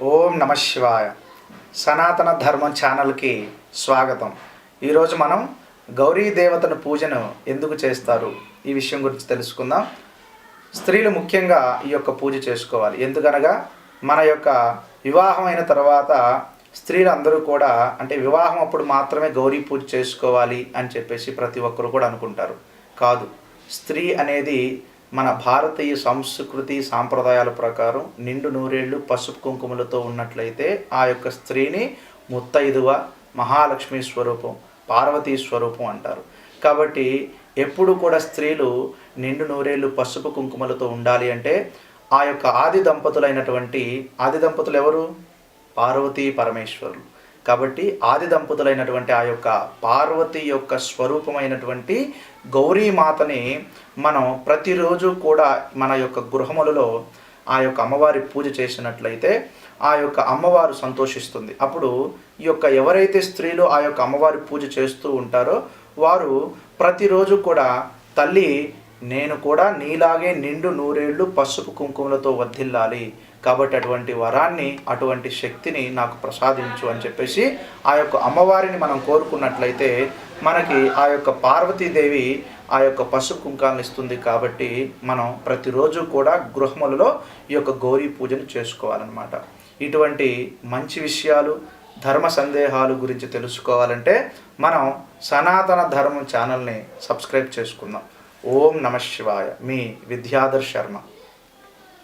ఓం నమ శివాయ. సనాతన ధర్మం ఛానల్కి స్వాగతం. ఈరోజు మనం గౌరీ దేవతను పూజను ఎందుకు చేస్తారు? ఈ విషయం గురించి తెలుసుకుందాం. స్త్రీలు ముఖ్యంగా ఈ యొక్క పూజ చేసుకోవాలి. ఎందుకనగా మన యొక్క వివాహం అయిన తర్వాత స్త్రీలు అందరూ కూడా అంటే వివాహం అప్పుడు మాత్రమే గౌరీ పూజ చేసుకోవాలి అని చెప్పేసి ప్రతి ఒక్కరు కూడా అనుకుంటారు. కాదు స్త్రీ అనేది మన భారతీయ సంస్కృతి సాంప్రదాయాల ప్రకారం నిండు నూరేళ్ళు పసుపు కుంకుమలతో ఉన్నట్లయితే ఆ యొక్క స్త్రీని ముత్తైదువ మహాలక్ష్మి స్వరూపం పార్వతీ స్వరూపం అంటారు. కాబట్టి ఎప్పుడు కూడా స్త్రీలు నిండు నూరేళ్ళు పసుపు కుంకుమలతో ఉండాలి అంటే ఆ యొక్క ఆది దంపతులైనటువంటి ఆది దంపతులు ఎవరు? పార్వతీ పరమేశ్వరులు. కాబట్టి ఆది దంపతులైనటువంటి ఆ యొక్క పార్వతి యొక్క స్వరూపమైనటువంటి గౌరీమాతని మనం ప్రతిరోజు కూడా మన యొక్క గృహములలో ఆ యొక్క అమ్మవారి పూజ చేసినట్లయితే ఆ యొక్క అమ్మవారు సంతోషిస్తుంది. అప్పుడు ఈ యొక్క ఎవరైతే స్త్రీలు ఆ యొక్క అమ్మవారి పూజ చేస్తూ ఉంటారో వారు ప్రతిరోజు కూడా తల్లి నేను కూడా నీలాగే నిండు నూరేళ్ళు పసుపు కుంకుమలతో వర్ధిల్లాలి. కాబట్టి అటువంటి వరాన్ని అటువంటి శక్తిని నాకు ప్రసాదించు అని చెప్పేసి ఆ యొక్క అమ్మవారిని మనం కోరుకున్నట్లయితే మనకి ఆ యొక్క పార్వతీదేవి ఆ యొక్క పసుపు కుంకాలను ఇస్తుంది కాబట్టి మనం ప్రతిరోజు కూడా గృహములలో ఈ యొక్క గౌరీ పూజను చేసుకోవాలన్నమాట. ఇటువంటి మంచి విషయాలు ధర్మ సందేహాలు గురించి తెలుసుకోవాలంటే మనం సనాతన ధర్మం ఛానల్ని సబ్స్క్రైబ్ చేసుకుందాం. ఓం నమ శివాయ. మీ విద్యాధర్ శర్మ.